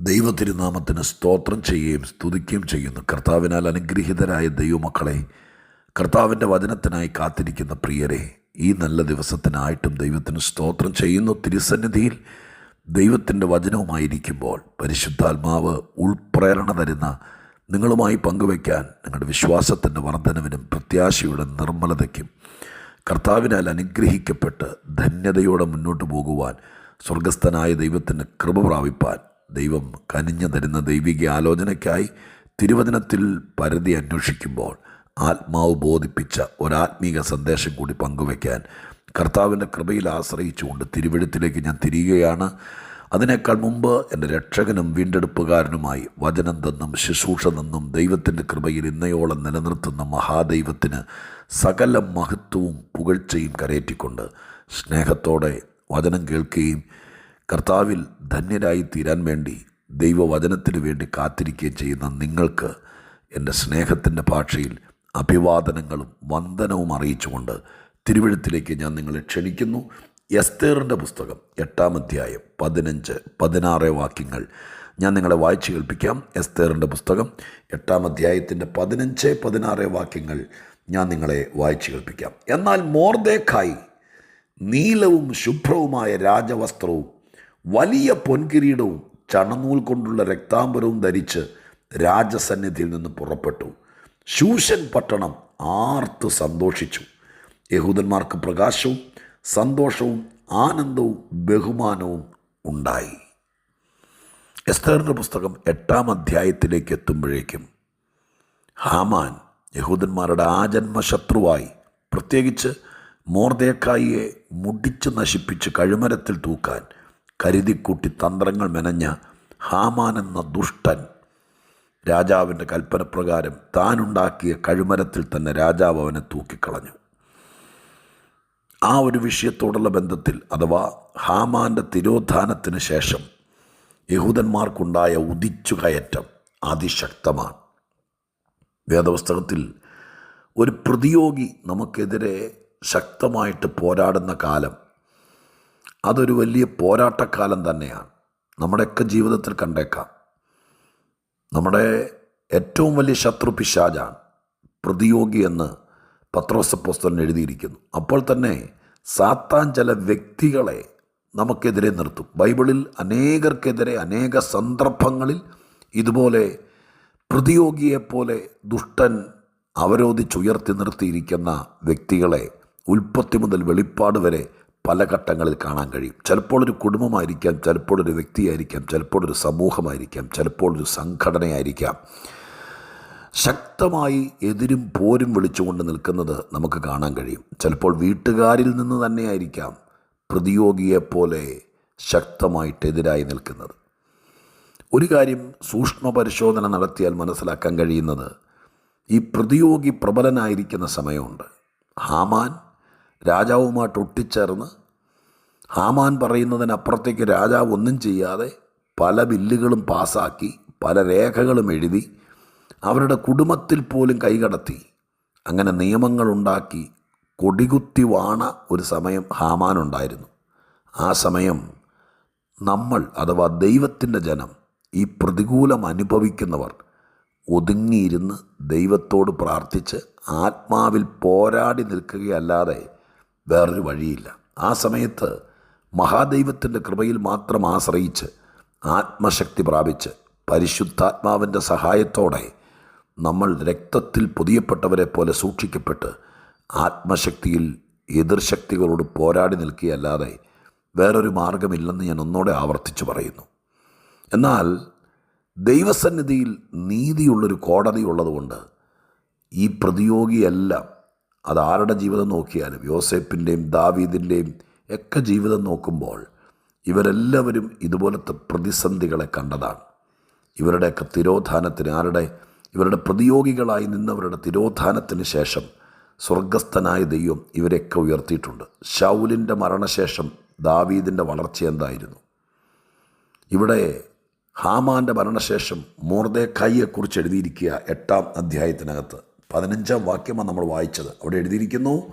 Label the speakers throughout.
Speaker 1: ദൈവതിരുനാമത്തിന് സ്തോത്രം ചെയ്യുകയും സ്തുതിക്കുകയും ചെയ്യുന്നു. കർത്താവിനാൽ അനുഗ്രഹീതരായ ദൈവമക്കളെ കർത്താവിന്റെ വചനത്തിനായി കാത്തിരിക്കുന്ന പ്രിയരെ ഈ നല്ല ദിവസത്തിനായിട്ടും ദൈവത്തിന് സ്തോത്രം ചെയ്യുന്നു. തിരുസന്നിധിയിൽ ദൈവത്തിന്റെ വചനവുമായിരിക്കുമ്പോൾ പരിശുദ്ധാത്മാവ് ഉൾപ്രേരണ തരുന്ന നിങ്ങളുമായി പങ്കുവയ്ക്കാൻ നിങ്ങളുടെ വിശ്വാസത്തിന്റെ വർധനവിനും പ്രത്യാശയുടെ നിർമ്മലതയ്ക്കും കർത്താവിനാൽ അനുഗ്രഹിക്കപ്പെട്ട് ധന്യതയോടെ മുന്നോട്ട് പോകുവാൻ സ്വർഗസ്ഥനായ ദൈവത്തിന് കൃപ പ്രാപിപ്പാൻ ദൈവം കനിഞ്ഞു തരുന്ന ദൈവിക ആലോചനയ്ക്കായി തിരുവചനത്തിൽ പരിധി അന്വേഷിക്കുമ്പോൾ ആത്മാവ് ബോധിപ്പിച്ച ഒരാത്മീക സന്ദേശം കൂടി പങ്കുവയ്ക്കാൻ കർത്താവിന്റെ കൃപയിൽ ആശ്രയിച്ചുകൊണ്ട് തിരുവഴുത്തിലേക്ക് ഞാൻ തിരിയുകയാണ്. അതിനേക്കാൾ മുമ്പ് എന്റെ രക്ഷകനും വീണ്ടെടുപ്പുകാരനുമായി വചനം തന്നും ശുശ്രൂഷ നിന്നും ദൈവത്തിന്റെ കൃപയിൽ ഇന്നയോളം നിലനിർത്തുന്ന മഹാദൈവത്തിന് സകല മഹത്വവും പുകഴ്ചയും കരയേറ്റിക്കൊണ്ട് സ്നേഹത്തോടെ വചനം കേൾക്കുകയും കർത്താവിൽ ധന്യരായി തീരാൻ വേണ്ടി ദൈവവചനത്തിന് വേണ്ടി കാത്തിരിക്കുകയും ചെയ്യുന്ന നിങ്ങൾക്ക് എന്റെ സ്നേഹത്തിന്റെ ഭാഷയിൽ അഭിവാദനങ്ങളും വന്ദനവും അറിയിച്ചുകൊണ്ട് തിരുവഴുത്തിലേക്ക് ഞാൻ നിങ്ങളെ ക്ഷണിക്കുന്നു. എസ്തേറിന്റെ പുസ്തകം എട്ടാം അധ്യായം പതിനഞ്ച് പതിനാറ് വാക്യങ്ങൾ. ഞാൻ നിങ്ങളെ വായിച്ചു കേൾപ്പിക്കാം. എസ്തേറിന്റെ പുസ്തകം എട്ടാം അധ്യായത്തിന്റെ പതിനഞ്ച് പതിനാറ് വാക്യങ്ങൾ ഞാൻ നിങ്ങളെ വായിച്ചു കേൾപ്പിക്കാം. എന്നാൽ മോർദേഖായി നീലവും ശുഭ്രവുമായ രാജവസ്ത്രവും വലിയ പൊൻകിരീടവും ചണനൂൽ കൊണ്ടുള്ള രക്താംബരവും ധരിച്ച് രാജസന്നിധിയിൽ നിന്ന് പുറപ്പെട്ടു. ശൂഷൻ പട്ടണം ആർത്ത് സന്തോഷിച്ചു. യഹൂദന്മാർക്ക് പ്രകാശവും സന്തോഷവും ആനന്ദവും ബഹുമാനവും ഉണ്ടായി. എസ്തേറിന്റെ പുസ്തകം എട്ടാം അധ്യായത്തിലേക്ക് എത്തുമ്പോഴേക്കും ഹാമാൻ യഹൂദന്മാരുടെ ആജന്മ ശത്രുവായി പ്രത്യേകിച്ച് മോർദേക്കായിയെ മുടിച്ച് നശിപ്പിച്ച് കഴുമരത്തിൽ തൂക്കാൻ കരുതിക്കൂട്ടി തന്ത്രങ്ങൾ മെനഞ്ഞ ഹാമാൻ എന്ന ദുഷ്ടൻ. രാജാവിന്റെ കൽപ്പനപ്രകാരം താനുണ്ടാക്കിയ കഴുമരത്തിൽ തന്നെ രാജാവ് അവനെ തൂക്കിക്കളഞ്ഞു. ആ ഒരു വിഷയത്തോടുള്ള ബന്ധത്തിൽ അഥവാ ഹാമാന്റെ തിരോധാനത്തിന് ശേഷം യഹൂദന്മാർക്കുണ്ടായ ഉദിച്ചു കയറ്റം അതിശക്തമാണ്. വേദപുസ്തകത്തിൽ ഒരു പ്രതിയോഗി നമുക്കെതിരെ ശക്തമായിട്ട് പോരാടുന്ന കാലം അതൊരു വലിയ പോരാട്ടക്കാലം തന്നെയാണ്. നമ്മുടെയൊക്കെ ജീവിതത്തിൽ കണ്ടേക്കാം. നമ്മുടെ ഏറ്റവും വലിയ ശത്രു പിശാജാണ് പ്രതിയോഗി എന്ന് പത്രോസപ്പോസ്തലൻ എഴുതിയിരിക്കുന്നു. അപ്പോൾ തന്നെ സാത്താൻ ചില വ്യക്തികളെ നമുക്കെതിരെ നിർത്തും. ബൈബിളിൽ അനേകർക്കെതിരെ അനേക സന്ദർഭങ്ങളിൽ ഇതുപോലെ പ്രതിയോഗിയെപ്പോലെ ദുഷ്ടൻ അവരോധിച്ചുയർത്തി നിർത്തിയിരിക്കുന്ന വ്യക്തികളെ ഉൽപ്പത്തി മുതൽ വെളിപ്പാട് വരെ പല ഘട്ടങ്ങളിൽ കാണാൻ കഴിയും. ചിലപ്പോൾ ഒരു കുടുംബമായിരിക്കാം ചിലപ്പോൾ ഒരു വ്യക്തിയായിരിക്കാം ചിലപ്പോൾ ഒരു സമൂഹമായിരിക്കാം ചിലപ്പോൾ ഒരു സംഘടനയായിരിക്കാം. ശക്തമായി എതിരും പോരും വിളിച്ചുകൊണ്ട് നിൽക്കുന്നത് നമുക്ക് കാണാൻ കഴിയും. ചിലപ്പോൾ വീട്ടുകാരിൽ നിന്ന് തന്നെയായിരിക്കാം പ്രതിയോഗിയെപ്പോലെ ശക്തമായിട്ട് എതിരായി നിൽക്കുന്നത്. ഒരു കാര്യം സൂക്ഷ്മ പരിശോധന നടത്തിയാൽ മനസ്സിലാക്കാൻ കഴിയുന്നത് ഈ പ്രതിയോഗി പ്രബലനായിരിക്കുന്ന സമയമുണ്ട്. ഹാമാൻ രാജാവുമായിട്ട് ഒട്ടിച്ചേർന്ന് ഹാമാൻ പറയുന്നതിനപ്പുറത്തേക്ക് രാജാവ് ഒന്നും ചെയ്യാതെ പല ബില്ലുകളും പാസാക്കി പല രേഖകളും എഴുതി അവരുടെ കുടുംബത്തിൽ പോലും കൈകടത്തി. അങ്ങനെ നിയമങ്ങളുണ്ടാക്കി കൊടികുത്തി വാണ ഒരു സമയം ഹാമാൻ ഉണ്ടായിരുന്നു ആ സമയം നമ്മൾ അഥവാ ദൈവത്തിന്റെ ജനം ഈ പ്രതികൂലം അനുഭവിക്കുന്നവർ ഒതുങ്ങിയിരുന്ന് ദൈവത്തോട് പ്രാർത്ഥിച്ച് ആത്മാവിൽ പോരാടി നിൽക്കുകയല്ലാതെ വേറൊരു വഴിയില്ല. ആ സമയത്ത് മഹാദൈവത്തിന്റെ കൃപയിൽ മാത്രം ആശ്രയിച്ച് ആത്മശക്തി പ്രാപിച്ച് പരിശുദ്ധാത്മാവിന്റെ സഹായത്തോടെ നമ്മൾ രക്തത്തിൽ പൊതിയപ്പെട്ടവരെ പോലെ സൂക്ഷിക്കപ്പെട്ട് ആത്മശക്തിയിൽ എതിർശക്തികളോട് പോരാടി നിൽക്കുകയല്ലാതെ വേറൊരു മാർഗമില്ലെന്ന് ഞാൻ ഒന്നോടെ ആവർത്തിച്ചു പറയുന്നു. എന്നാൽ ദൈവസന്നിധിയിൽ നീതിയുള്ളൊരു കോടതി ഉള്ളതുകൊണ്ട് ഈ പ്രതിയോഗിയെല്ലാം അത് ആരുടെ ജീവിതം നോക്കിയാലും യോസേപ്പിന്റെയും ദാവീദിന്റെയും ഒക്കെ ജീവിതം നോക്കുമ്പോൾ ഇവരെല്ലാവരും ഇതുപോലത്തെ പ്രതിസന്ധികളെ കണ്ടതാണ്. ഇവരുടെയൊക്കെ തിരോധാനത്തിന് ആരുടെ ഇവരുടെ പ്രതിയോഗികളായി നിന്നവരുടെ തിരോധാനത്തിന് ശേഷം സ്വർഗസ്ഥനായ ദൈവം ഇവരെയൊക്കെ ഉയർത്തിയിട്ടുണ്ട്. ഷൗലിന്റെ മരണശേഷം ദാവീദിന്റെ വളർച്ച എന്തായിരുന്നു? ഇവിടെ ഹാമാന്റെ മരണശേഷം മോർദേഖായിയെക്കുറിച്ച് എഴുതിയിരിക്കുക എട്ടാം അധ്യായത്തിനകത്ത്. പതിനഞ്ചാം വാക്യമാണ് നമ്മൾ വായിച്ചത്. അവിടെ എഴുതിയിരിക്കുന്നു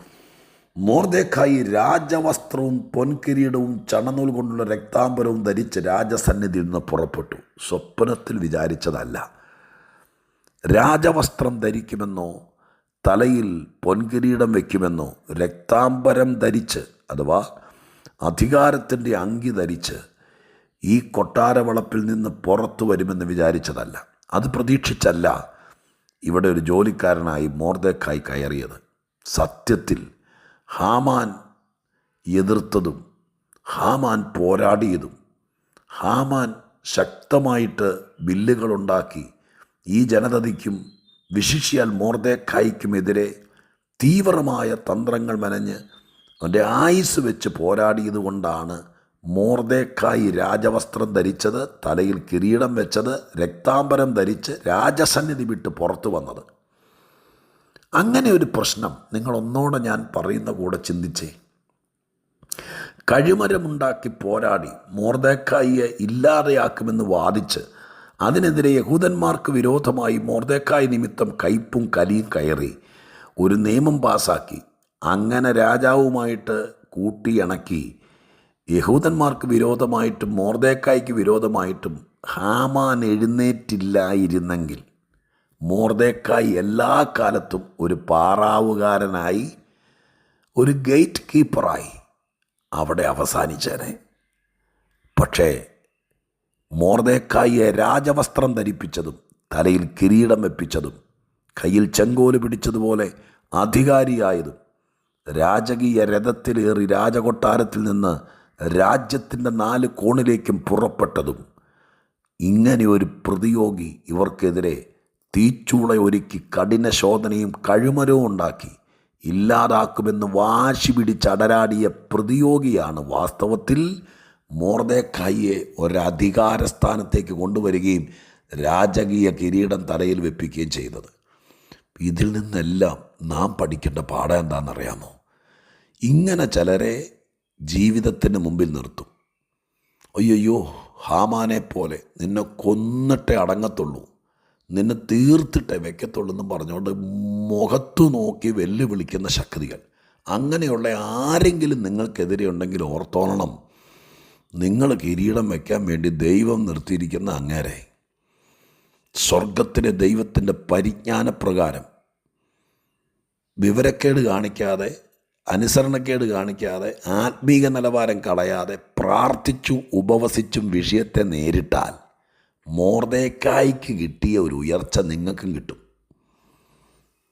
Speaker 1: മോർദേഖായി രാജവസ്ത്രവും പൊൻകിരീടവും ചണനൂൽ കൊണ്ടുള്ള രക്താംബരവും ധരിച്ച് രാജസന്നിധിയിൽ നിന്ന് പുറപ്പെട്ടു. സ്വപ്നത്തിൽ വിചാരിച്ചതല്ല. രാജവസ്ത്രം ധരിക്കുമെന്നോ തലയിൽ പൊൻകിരീടം വയ്ക്കുമെന്നോ രക്താംബരം ധരിച്ച് അഥവാ അധികാരത്തിന്റെ അങ്കി ധരിച്ച് ഈ കൊട്ടാരവളപ്പിൽ നിന്ന് പുറത്തു വരുമെന്ന് വിചാരിച്ചതല്ല. അത് പ്രതീക്ഷിച്ചല്ല. ഇവിടെ ഒരു ജോലിക്കാരനായി മോർദേക്കായി കയറിയത്. സത്യത്തിൽ ഹാമാൻ എതിർത്തതും ഹാമാൻ പോരാടിയതും ഹാമാൻ ശക്തമായിട്ട് ബില്ലുകളുണ്ടാക്കി ഈ ജനതയ്ക്കും വിശിഷ്യാൽ മോർദേക്കായ്ക്കുമെതിരെ തീവ്രമായ തന്ത്രങ്ങൾ മെനഞ്ഞ് അവന്റെ ആയുസ് വെച്ച് പോരാടിയത് കൊണ്ടാണ് മോർദേക്കായി രാജവസ്ത്രം ധരിച്ചത് തലയിൽ കിരീടം വെച്ചത് രക്താംബരം ധരിച്ച് രാജസന്നിധി വിട്ട് പുറത്തു വന്നത്. അങ്ങനെ ഒരു പ്രശ്നം നിങ്ങൾ ഒന്നോടെ ഞാൻ പറയുന്ന കൂടെ ചിന്തിച്ചേ. കഴിമരമുണ്ടാക്കി പോരാടി മോർദേക്കായിയെ ഇല്ലാതെയാക്കുമെന്ന് വാദിച്ച് അതിനെതിരെ യഹൂദന്മാർക്ക് വിരോധമായി മോർദേക്കായി നിമിത്തം കയ്പും കലിയും കയറി. ഒരു നിയമം പാസാക്കി. അങ്ങനെ രാജാവുമായിട്ട് കൂട്ടിയിണക്കി. യഹൂദന്മാർക്ക് വിരോധമായിട്ടും മോർദേക്കായ്ക്ക് വിരോധമായിട്ടും ഹാമാൻ എഴുന്നേറ്റില്ലായിരുന്നെങ്കിൽ മോർദേക്കായി എല്ലാ കാലത്തും ഒരു പാറാവുകാരനായി ഒരു ഗേറ്റ് കീപ്പറായി അവിടെ അവസാനിച്ചേനെ. പക്ഷേ മോർദേക്കായിയെ രാജവസ്ത്രം ധരിപ്പിച്ചതും തലയിൽ കിരീടം വെപ്പിച്ചതും കയ്യിൽ ചെങ്കോൽ പിടിച്ചതുപോലെ അധികാരിയായതും രാജകീയ രഥത്തിലേറി രാജകൊട്ടാരത്തിൽ നിന്ന് രാജ്യത്തിന്റെ നാല് കോണിലേക്കും പുറപ്പെട്ടതും ഇങ്ങനെ ഒരു പ്രതിയോഗി ഇവർക്കെതിരെ തീച്ചൂള ഒരുക്കി കഠിന ശോധനയും കഴിമരവും ഉണ്ടാക്കി. ഇല്ലാതാക്കുമെന്ന് വാശി പിടിച്ചടരാടിയ പ്രതിയോഗിയാണ് വാസ്തവത്തിൽ മോർദേഖായിയെ ഒരധികാര സ്ഥാനത്തേക്ക് കൊണ്ടുവരികയും രാജകീയ കിരീടം തലയിൽ വെപ്പിക്കുകയും ചെയ്തത്. ഇതിൽ നിന്നെല്ലാം നാം പഠിക്കേണ്ട പാഠം എന്താണെന്നറിയാമോ? ഇങ്ങനെ ചിലരെ ജീവിതത്തിന് മുമ്പിൽ നിർത്തും. അയ്യോ ഹാമാനെ പോലെ നിന്നെ കൊന്നിട്ടേ അടങ്ങത്തുള്ളൂ. നിന്നെ തീർത്തിട്ടേ വെക്കത്തുള്ളൂ എന്ന് പറഞ്ഞുകൊണ്ട് മുഖത്തു നോക്കി വെല്ലുവിളിക്കുന്ന ശക്തികൾ. അങ്ങനെയുള്ള ആരെങ്കിലും നിങ്ങൾക്കെതിരെ ഉണ്ടെങ്കിൽ ഓർത്തോളണം. നിങ്ങൾ കിരീടം വയ്ക്കാൻ വേണ്ടി ദൈവം നിർത്തിയിരിക്കുന്ന അങ്ങേരെ. സ്വർഗത്തിലെ ദൈവത്തിന്റെ പരിജ്ഞാനപ്രകാരം വിവരക്കേട് കാണിക്കാതെ അനുസരണക്കേട് കാണിക്കാതെ ആത്മീക നിലവാരം കളയാതെ പ്രാർത്ഥിച്ചു ഉപവസിച്ചും വിഷയത്തെ നേരിട്ടാൽ മോർദേക്കായ്ക്ക് കിട്ടിയ ഒരു ഉയർച്ച നിങ്ങൾക്കും കിട്ടും.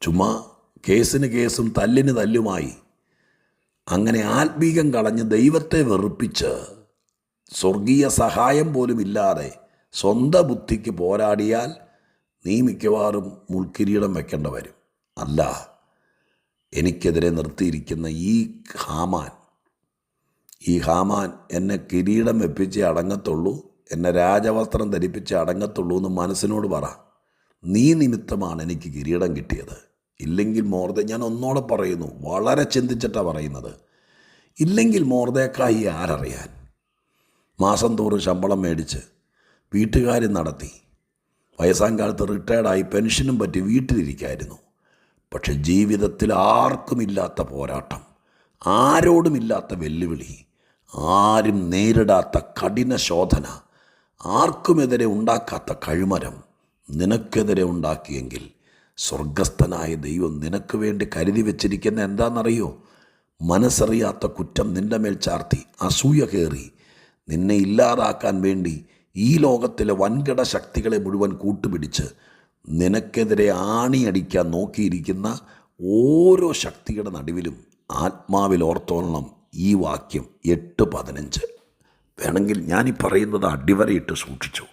Speaker 1: ചുമ്മാ കേസിന് കേസും തല്ലിന് തല്ലുമായി അങ്ങനെ ആത്മീകം കളഞ്ഞ് ദൈവത്തെ വെറുപ്പിച്ച് സ്വർഗീയ സഹായം പോലും ഇല്ലാതെ സ്വന്തം ബുദ്ധിക്ക് പോരാടിയാൽ നീ മിക്കവാറും മുൾക്കിരീടം വെക്കേണ്ട വരും. അല്ല എനിക്കെതിരെ നിർത്തിയിരിക്കുന്ന ഈ ഹാമാൻ ഈ ഹാമാൻ എന്നെ കിരീടം വെപ്പിച്ച് അടങ്ങത്തുള്ളൂ എന്നെ രാജവസ്ത്രം ധരിപ്പിച്ച് അടങ്ങത്തുള്ളൂ എന്ന് മനസ്സിനോട് പറ. നീ നിമിത്തമാണ് എനിക്ക് കിരീടം കിട്ടിയത്. ഇല്ലെങ്കിൽ മോർദ ഞാൻ ഒന്നോടെ പറയുന്നു വളരെ ചിന്തിച്ചിട്ടാണ് പറയുന്നത്. ഇല്ലെങ്കിൽ മോർദേക്കായി ആരറിയാൻ. മാസം തോറും ശമ്പളം മേടിച്ച് വീട്ടുകാരും നടത്തി. വയസ്സാം കാലത്ത് റിട്ടയർഡായി പെൻഷനും പറ്റി വീട്ടിലിരിക്കായിരുന്നു. പക്ഷെ ജീവിതത്തിൽ ആർക്കുമില്ലാത്ത പോരാട്ടം ആരോടുമില്ലാത്ത വെല്ലുവിളി ആരും നേരിടാത്ത കഠിന ശോധന ആർക്കുമെതിരെ ഉണ്ടാക്കാത്ത കഴിമരം നിനക്കെതിരെ ഉണ്ടാക്കിയെങ്കിൽ സ്വർഗസ്ഥനായ ദൈവം നിനക്ക് വേണ്ടി കരുതി വെച്ചിരിക്കുന്ന എന്താണെന്നറിയോ? മനസ്സറിയാത്ത കുറ്റം നിന്റെ മേൽ ചാർത്തി അസൂയ കയറി നിന്നെ ഇല്ലാതാക്കാൻ വേണ്ടി ഈ ലോകത്തിലെ വൻകിട ശക്തികളെ മുഴുവൻ കൂട്ടുപിടിച്ച് നിനക്കെതിരെ ആണിയടിക്കാൻ നോക്കിയിരിക്കുന്ന ഓരോ ശക്തിയുടെ നടുവിലും ആത്മാവിൽ ഓർത്തോളണം ഈ വാക്യം എട്ട് പതിനഞ്ച്. വേണമെങ്കിൽ ഞാൻ ഈ പറയുന്നത് അടിവരയിട്ട് സൂക്ഷിച്ചു.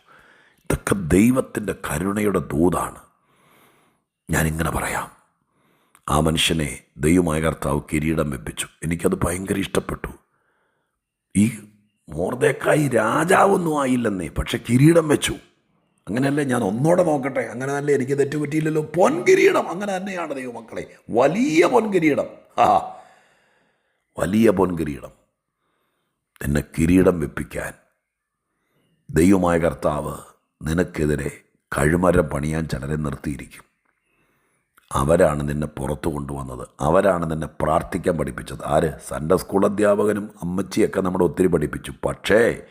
Speaker 1: ഇതൊക്കെ ദൈവത്തിന്റെ കരുണയുടെ ദൂതാണ്. ഞാനിങ്ങനെ പറയാം. ആ മനുഷ്യനെ ദൈവമായ കർത്താവ് കിരീടം വെപ്പിച്ചു. എനിക്കത് ഭയങ്കര ഇഷ്ടപ്പെട്ടു. ഈ മോർദേക്കായി രാജാവൊന്നും ആയില്ലെന്നേ പക്ഷെ കിരീടം വെച്ചു. അങ്ങനെയല്ലേ ഞാൻ ഒന്നോടെ നോക്കട്ടെ? അങ്ങനെ തന്നെ എനിക്ക് തെറ്റുപറ്റിയില്ലല്ലോ? പൊൻകിരീടം. അങ്ങനെ തന്നെയാണ് ദൈവമക്കളെ. വലിയ പൊൻകിരീടം. ആ വലിയ പൊൻകിരീടം. എന്നെ കിരീടം വെപ്പിക്കാൻ ദൈവമായ കർത്താവ് നിനക്കെതിരെ കഴുമരം പണിയാൻ ചിലരെ നിർത്തിയിരിക്കും. അവരാണ് നിന്നെ പുറത്തു കൊണ്ടുവന്നത്. അവരാണ് നിന്നെ പ്രാർത്ഥിക്കാൻ പഠിപ്പിച്ചത്. ആര്? സൺഡേ സ്കൂൾ അധ്യാപകനും അമ്മച്ചിയൊക്കെ നമ്മളെ ഒത്തിരി പഠിപ്പിച്ചു. പക്ഷേ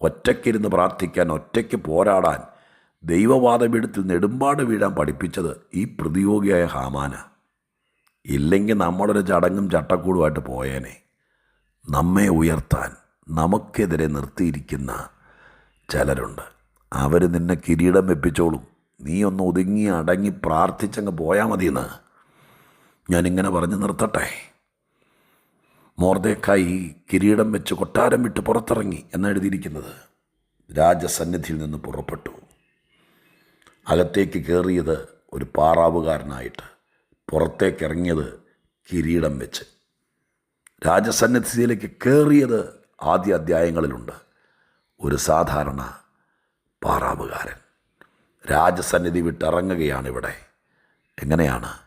Speaker 1: ഒറ്റയ്ക്കിരുന്ന് പ്രാർത്ഥിക്കാൻ ഒറ്റയ്ക്ക് പോരാടാൻ ദൈവവാദപീഠത്തിൽ നെടുമ്പാട് വീഴാൻ പഠിപ്പിച്ചത് ഈ പ്രതിയോഗിയായ ഹാമാന. ഇല്ലെങ്കിൽ നമ്മളൊരു ചടങ്ങും ചട്ടക്കൂടുമായിട്ട് പോയേനെ. നമ്മെ ഉയർത്താൻ നമുക്കെതിരെ നിർത്തിയിരിക്കുന്ന ചിലരുണ്ട്. അവർ നിന്നെ കിരീടം വെപ്പിച്ചോളും. നീ ഒന്ന് ഒതുങ്ങി അടങ്ങി പ്രാർത്ഥിച്ചങ്ങ് പോയാൽ മതിയെന്ന് ഞാനിങ്ങനെ പറഞ്ഞു നിർത്തട്ടെ. മോർദേക്കായി കിരീടം വെച്ച് കൊട്ടാരം വിട്ട് പുറത്തിറങ്ങി എന്നെഴുതിയിരിക്കുന്നത് രാജസന്നിധിയിൽ നിന്ന് പുറപ്പെട്ടു. അകത്തേക്ക് കയറിയത് ഒരു പാറാവുകാരനായിട്ട്. പുറത്തേക്ക് ഇറങ്ങിയത് കിരീടം വെച്ച്. രാജസന്നിധിയിലേക്ക് കയറിയത് ആദ്യ അധ്യായങ്ങളിലുണ്ട്. ഒരു സാധാരണ പാറാവുകാരൻ. രാജസന്നിധി വിട്ടിറങ്ങുകയാണ് ഇവിടെ എങ്ങനെയാണ്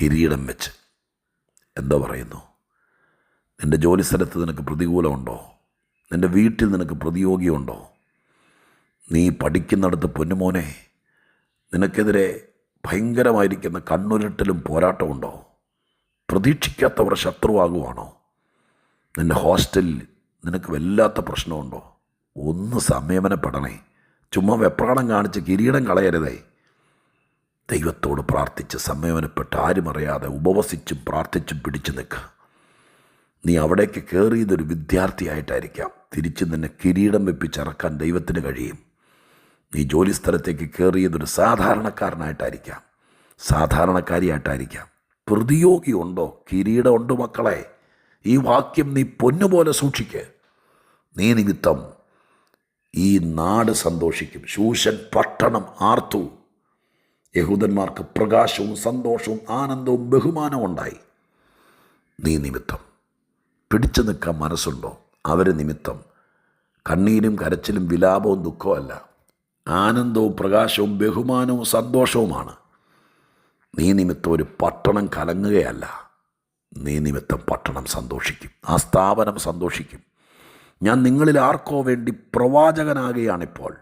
Speaker 1: കിരീടം വെച്ച്? എന്തോ പറയുന്നു. നിന്റെ ജോലി സ്ഥലത്ത് നിനക്ക് പ്രതികൂലമുണ്ടോ? നിന്റെ വീട്ടിൽ നിനക്ക് പ്രതിയോഗിയുണ്ടോ? നീ പഠിക്കുന്നിടത്ത് പൊന്നുമോനെ നിനക്കെതിരെ ഭയങ്കരമായിരിക്കുന്ന കണ്ണുരുട്ടലും പോരാട്ടമുണ്ടോ? പ്രതീക്ഷിക്കാത്തവർ ശത്രുവാകുവാണോ? നിന്റെ ഹോസ്റ്റലിൽ നിനക്ക് വല്ലാത്ത പ്രശ്നമുണ്ടോ? ഒന്ന് സംയമനപ്പെടണേ ചുമ്മാ വെപ്രാണം കാണിച്ച് കിരീടം കളയരുതേ. ദൈവത്തോട് പ്രാർത്ഥിച്ച് സംയമനപ്പെട്ട് ആരും അറിയാതെ ഉപവസിച്ചും പ്രാർത്ഥിച്ചും പിടിച്ചു നിൽക്കുക നീ അവിടേക്ക് കയറിയതൊരു വിദ്യാർത്ഥിയായിട്ടായിരിക്കാം. തിരിച്ച് നിന്നെ കിരീടം വെപ്പിച്ചിറക്കാൻ ദൈവത്തിന് കഴിയും. നീ ജോലി സ്ഥലത്തേക്ക് കയറിയതൊരു സാധാരണക്കാരനായിട്ടായിരിക്കാം. സാധാരണക്കാരിയായിട്ടായിരിക്കാം. പ്രതിയോഗിയുണ്ടോ കിരീടമുണ്ട് മക്കളെ. ഈ വാക്യം നീ പൊന്നുപോലെ സൂക്ഷിക്ക്. നീ നിമിത്തം ഈ നാട് സന്തോഷിക്കും. ശൂഷൻ പട്ടണം ആർത്തു. യഹൂദന്മാർക്ക് പ്രകാശവും സന്തോഷവും ആനന്ദവും ബഹുമാനവും ഉണ്ടായി. നീ നിമിത്തം പിടിച്ചു നിൽക്കാൻ മനസ്സുണ്ടോ? അവരെ നിമിത്തം കണ്ണീരും കരച്ചിലും വിലാപവും ദുഃഖവുമല്ല ആനന്ദവും പ്രകാശവും ബഹുമാനവും സന്തോഷവുമാണ്. നീ നിമിത്തം ഒരു പട്ടണം കലങ്ങുകയല്ല. നീ നിമിത്തം പട്ടണം സന്തോഷിക്കും. ആ സ്ഥാപനം സന്തോഷിക്കും. ഞാൻ നിങ്ങളിൽ ആർക്കോ വേണ്ടി പ്രവാചകനാകുകയാണിപ്പോൾ.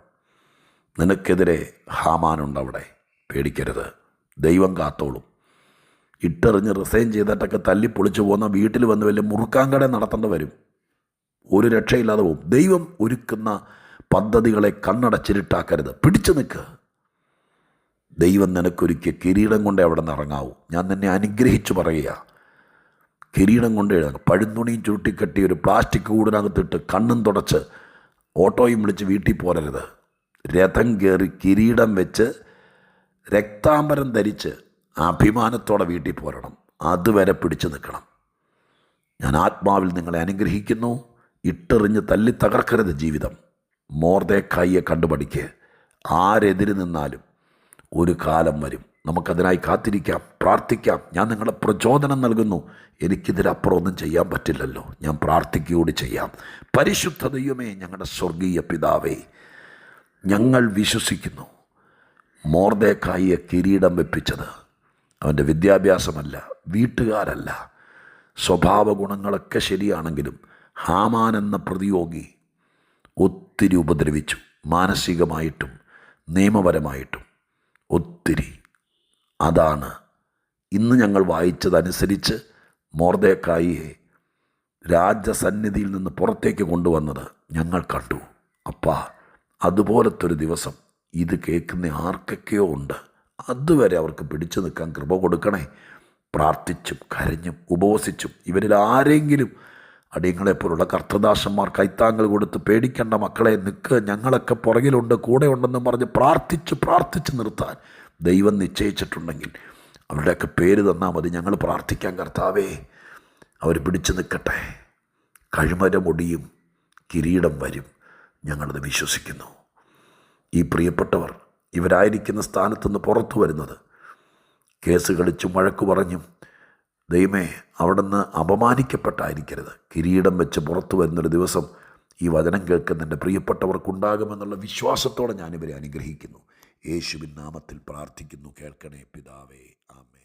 Speaker 1: നിനക്കെതിരെ ഹാമാനുണ്ട് അവിടെ പേടിക്കരുത്. ദൈവം കാത്തോളും. ഇട്ടെറിഞ്ഞ് റിസൈൻ ചെയ്തിട്ടൊക്കെ തല്ലി പൊളിച്ചു പോകുന്ന വീട്ടിൽ വന്ന് വലിയ മുറുക്കാങ്കട നടത്തേണ്ടി വരും. ഒരു രക്ഷയില്ലാതെ പോകും. ദൈവം ഒരുക്കുന്ന പദ്ധതികളെ കണ്ണടച്ചിരുട്ടാക്കരുത് പിടിച്ചു നിൽക്ക്. ദൈവം നിനക്കൊരുക്കിയ കിരീടം കൊണ്ടേ അവിടെ നിന്ന് ഇറങ്ങാവൂ. ഞാൻ നിന്നെ അനുഗ്രഹിച്ചു പറയുക. കിരീടം കൊണ്ട് എഴുതാം പഴുന്തുണിയും ചുരുട്ടിക്കെട്ടി ഒരു പ്ലാസ്റ്റിക് കൂടിനകത്തിട്ട് കണ്ണും തുടച്ച് ഓട്ടോയും വിളിച്ച് വീട്ടിൽ പോരരുത്. രഥം കയറി കിരീടം വെച്ച് രക്താംബരം ധരിച്ച് അഭിമാനത്തോടെ വീട്ടിൽ പോരണം. അതുവരെ പിടിച്ചു നിൽക്കണം. ഞാൻ ആത്മാവിൽ നിങ്ങളെ അനുഗ്രഹിക്കുന്നു. ഇട്ടെറിഞ്ഞ് തല്ലി തകർക്കരുത് ജീവിതം. മോർദേക്കായിയെ കണ്ടുപഠിക്ക്. ആരെതിര് നിന്നാലും ഒരു കാലം വരും. നമുക്കതിനായി കാത്തിരിക്കാം പ്രാർത്ഥിക്കാം. ഞാൻ നിങ്ങളെ പ്രചോദനം നൽകുന്നു. എനിക്കിതിലപ്പുറം ഒന്നും ചെയ്യാൻ പറ്റില്ലല്ലോ. ഞാൻ പ്രാർത്ഥിക്കുകയോട് ചെയ്യാം. പരിശുദ്ധ ദൈവമേ ഞങ്ങളുടെ സ്വർഗീയ പിതാവേ ഞങ്ങൾ വിശ്വസിക്കുന്നു. മോർദേക്കായിയെ കിരീടം വെപ്പിച്ചത് അവന്റെ വിദ്യാഭ്യാസമല്ല വീട്ടുകാരല്ല. സ്വഭാവ ഗുണങ്ങളൊക്കെ ശരിയാണെങ്കിലും ഹാമാൻ എന്ന പ്രതിയോഗി ഒത്തിരി ഉപദ്രവിച്ചു മാനസികമായിട്ടും നിയമപരമായിട്ടും. ഒത്തിരി. അതാണ്. ഇന്ന് ഞങ്ങൾ വായിച്ചതനുസരിച്ച് മോർദേക്കായിയെ രാജസന്നിധിയിൽ നിന്ന് പുറത്തേക്ക് കൊണ്ടുവന്നത് ഞങ്ങൾ കണ്ടു. അപ്പാ അതുപോലത്തെ ഒരു ദിവസം ഇത് കേൾക്കുന്ന ആർക്കൊക്കെയോ ഉണ്ട്. അതുവരെ അവർക്ക് പിടിച്ചു നിൽക്കാൻ കൃപ കൊടുക്കണേ. പ്രാർത്ഥിച്ചും കരഞ്ഞും ഉപവസിച്ചും ഇവരിൽ ആരെങ്കിലും അടിയങ്ങളെപ്പോലുള്ള കർത്തദാസന്മാർ കൈത്താങ്ങൾ കൊടുത്ത് പേടിക്കേണ്ട മക്കളെ നിൽക്കുക ഞങ്ങളൊക്കെ പുറകിലുണ്ട് കൂടെ ഉണ്ടെന്ന് പറഞ്ഞ് പ്രാർത്ഥിച്ച് പ്രാർത്ഥിച്ച് നിർത്താൻ ദൈവം നിശ്ചയിച്ചിട്ടുണ്ടെങ്കിൽ അവരുടെയൊക്കെ പേര് തന്നാൽ മതി. ഞങ്ങൾ പ്രാർത്ഥിക്കാൻ കർത്താവേ. അവർ പിടിച്ചു നിൽക്കട്ടെ. കഴിമരമൊടിയും കിരീടം വരും ഞങ്ങളത് വിശ്വസിക്കുന്നു. ഈ പ്രിയപ്പെട്ടവർ ഇവരായിരിക്കുന്ന സ്ഥാനത്തുനിന്ന് പുറത്തു വരുന്നത്. കേസ് കളിച്ചും വഴക്കു പറഞ്ഞും ദൈവമേ അവിടുന്ന് അപമാനിക്കപ്പെട്ടായിരിക്കരുത്. കിരീടം വെച്ച് പുറത്തു വരുന്നൊരു ദിവസം ഈ വചനം കേൾക്കുന്ന എന്റെ പ്രിയപ്പെട്ടവർക്കുണ്ടാകുമെന്നുള്ള വിശ്വാസത്തോടെ ഞാനിവരെ അനുഗ്രഹിക്കുന്നു. യേശുവിൻ നാമത്തിൽ പ്രാർത്ഥിക്കുന്നു. കേൾക്കണേ പിതാവേ ആമേ